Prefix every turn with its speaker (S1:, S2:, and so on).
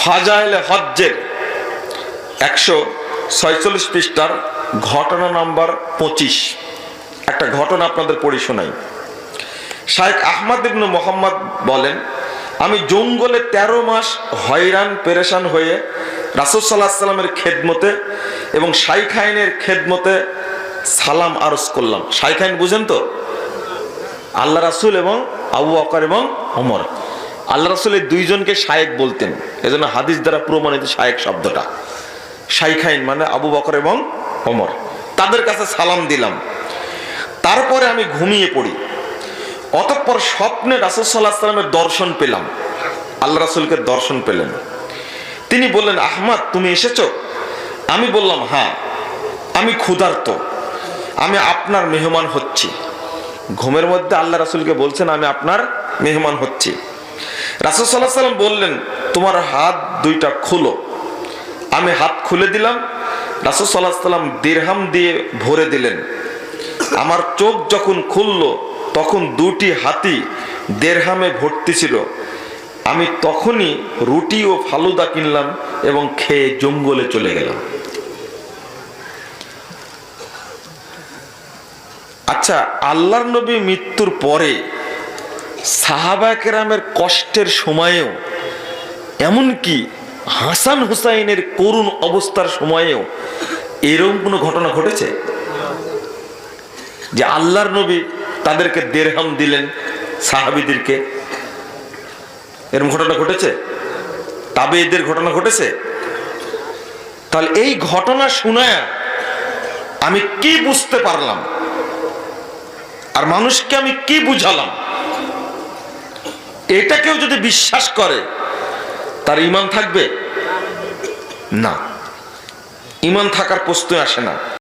S1: ফাজাইলে হজ্জের একশো ছয়চল্লিশ পৃষ্ঠার ঘটনা নাম্বার পঁচিশ। একটা ঘটনা আপনাদের পড়ি শোনাই। শায়েখ আহমদ ইবনু মোহাম্মদ বলেন, আমি জঙ্গলে ১৩ মাস হয়রান, পেরেশান হয়ে রাসুল সাল্লাহ সাল্লামের খেদমতে এবং শাইখাইনের খেদমতে সালাম আরজ করলাম। শাইখাইন বুঝেন তো? আল্লাহ রাসুল এবং আবু আকার এবং অমর আল্লাহ রাসুল এই দুইজনকে শায়েক বলতেন। এজন্য হাদিস দ্বারা প্রমাণিত শায়েক শব্দটা। শাইখাইন মানে আবু বকর এবং অমর তাদের কাছে সালাম দিলাম। তারপরে আমি ঘুমিয়ে পড়ি। অতঃপর স্বপ্নে রাসুল সাল্লাহ সাল্লামের দর্শন পেলাম। আল্লাহ রাসুলকে দর্শন পেলেন। তিনি বললেন, আহমাদ, তুমি এসেছ? আমি বললাম হ্যাঁ আমি ক্ষুধার্ত। আমি আপনার মেহমান হচ্ছি। ঘুমের মধ্যে আল্লাহ রাসুলকে বলছেন, আমি আপনার মেহমান হচ্ছি। রাসুল সাল্লাহ সাল্লাম বললেন, তোমার হাত দুইটা খুলো। আমি হাত খুলে দিলাম। রাসুল সাল্লাহ সাল্লাম দিরহাম দিয়ে ভরে দিলেন। আমার চোখ যখন খুলল, তখন দুটি হাতি দেড়হামে ভর্তি ছিল। আমি তখনই রুটি ও ফালুদা কিনলাম এবং খেয়ে জঙ্গলে চলে গেলাম। আচ্ছা আল্লাহর নবী মৃত্যুর পরে সাহাবা কেরামের কষ্টের সময়েও, এমনকি হাসান হুসাইনের করুণ অবস্থার সময়েও এরকম কোনো ঘটনা ঘটেছে? যে আল্লাহর নবী তাদেরকে দেড়হাম দিলেন সাহাবিদেরকে? এরকম ঘটনা ঘটেছে? তবে এদের ঘটনা ঘটেছে? তাহলে এই ঘটনা শুনে আমি কি বুঝতে পারলাম? আর মানুষকে আমি কি বুঝালাম? এটা কেউ যদি বিশ্বাস করে তার ইমান থাকবে? না। ইমান থাকার প্রশ্নই আসে না।